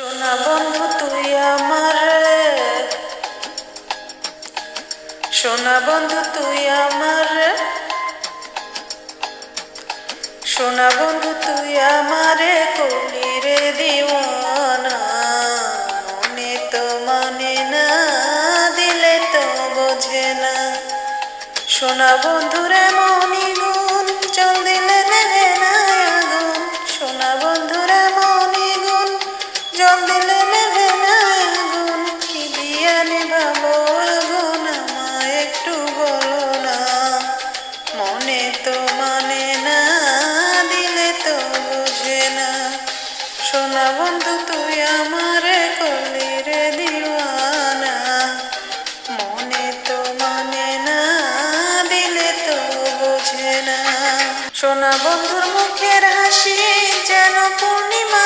সোনা বন্ধু তুই আমার সোনা বন্ধু তুই আমার সোনা বন্ধু তুই আমারে কলি রে দিওয়ানা। মনে তো মানে না, দিলে তো বোঝে না। সোনা বন্ধুরে মনি কি একটু না। মনে তো মানে না, দিলে তো না। সোনা মনে তো মানে না, দিলে তো না। সোনা বন্ধুর মুখের হাসি যেন পূর্ণিমা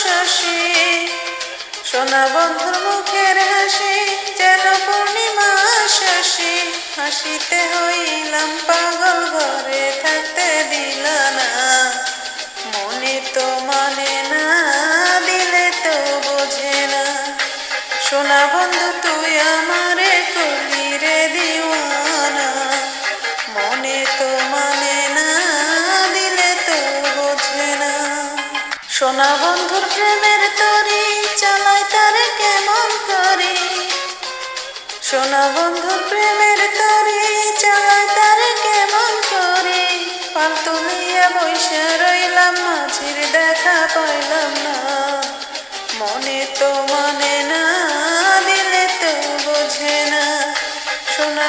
শশী সোনা বন্ধুর মুখের হাসি, যেন পূর্ণিমা শশী। হাসিতে হইলাম পাগল, ঘরে থাকতে দিল না। মনে তো মানে না দিলে তো বোঝে না। সোনা বন্ধু, তুই আমারে কলি রে দিওয়ানা। মনে তো মানে সোনা বন্ধুর প্রেমের তরি চালাই তারে কেমন করি? সোনা বন্ধুর প্রেমের তরি চালাই তারে কেমন করি? পাল তুলিয়া বৈশা রইলাম, মাঝির দেখা পাইলাম না। মনে তো মানে না, দিলে তো বোঝে না। সোনা